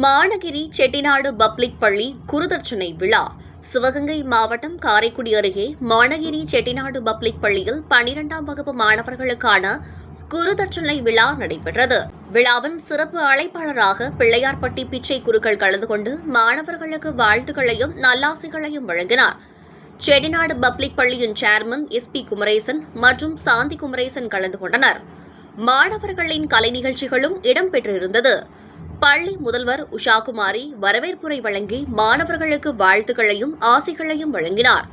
Managiri Chettinad public பள்ளி குருதட்சணை விழா. சிவகங்கை மாவட்டம் காரைக்குடி அருகே மானகிரி செட்டிநாடு பப்ளிக் பள்ளியில் பனிரெண்டாம் வகுப்பு மாணவர்களுக்கான குருதட்சணை விழா நடைபெற்றது. விழாவின் சிறப்பு அழைப்பாளராக பிள்ளையார்பட்டி பிச்சை குருக்கள் கலந்து கொண்டு மாணவர்களுக்கு வாழ்த்துக்களையும் நல்லாசிகளையும் வழங்கினார். செட்டிநாடு பப்ளிக் பள்ளியின் சேர்மன் எஸ் பி குமரேசன் மற்றும் சாந்தி குமரேசன் கலந்து கொண்டனர். மாணவர்களின் கலை நிகழ்ச்சிகளும் இடம்பெற்றிருந்தது. பள்ளி முதல்வர் உஷாகுமாரி வரவேற்புரை வழங்கி மாணவர்களுக்கு வாழ்த்துக்களையும் ஆசிகளையும் வழங்கினார்.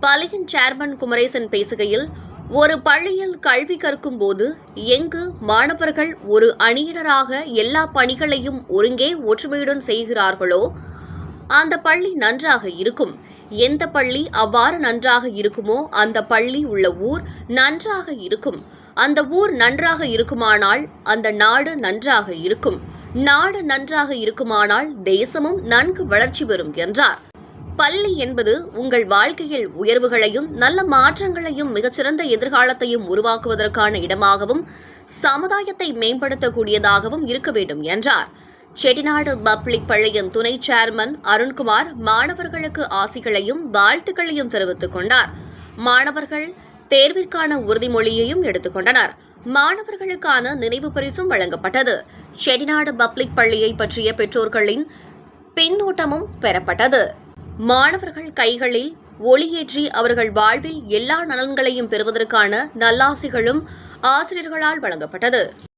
பள்ளியின் சேர்மன் குமரேசன் பேசுகையில் ஒரு பள்ளியில் கல்வி கற்கும் போது எங்கு மாணவர்கள் ஒரு அணியினராக எல்லா பணிகளையும் ஒருங்கே ஒற்றுமையுடன் செய்கிறார்களோ அந்த பள்ளி நன்றாக இருக்கும். எந்த பள்ளி அவ்வாறு நன்றாக இருக்குமோ அந்த பள்ளி உள்ள ஊர் நன்றாக இருக்கும். அந்த ஊர் நன்றாக இருக்குமானால் அந்த நாடு நன்றாக இருக்கும். நாடு நன்றாக இருக்குமானால் தேசமும் நன்கு வளர்ச்சி பெறும் என்றார். பள்ளி என்பது உங்கள் வாழ்க்கையில் உயர்வுகளையும் நல்ல மாற்றங்களையும் மிகச்சிறந்த எதிர்காலத்தையும் உருவாக்குவதற்கான இடமாகவும் சமுதாயத்தை மேம்படுத்தக்கூடியதாகவும் இருக்க வேண்டும் என்றார். செட்டிநாடு பப்ளிக் பள்ளியின் துணை சேர்மன் அருண்குமார் மாணவர்களுக்கு ஆசிகளையும் வாழ்த்துக்களையும் தெரிவித்துக் கொண்டார். மாணவர்கள் தேர்விற்கான உறுதிமொழியையும் எடுத்துக்கொண்டனர் மாணவர்களுக்கான நினைவு பரிசும் வழங்கப்பட்டது. செடிநாடு பப்ளிக் பள்ளியை பற்றிய பெற்றோர்களின் பின்னூட்டமும் பெறப்பட்டது. மாணவர்கள் கைகளில் ஒளியேற்றி அவர்கள் வாழ்வில் எல்லா நலன்களையும் பெறுவதற்கான நல்லாசிகளும் ஆசிரியர்களால் வழங்கப்பட்டது.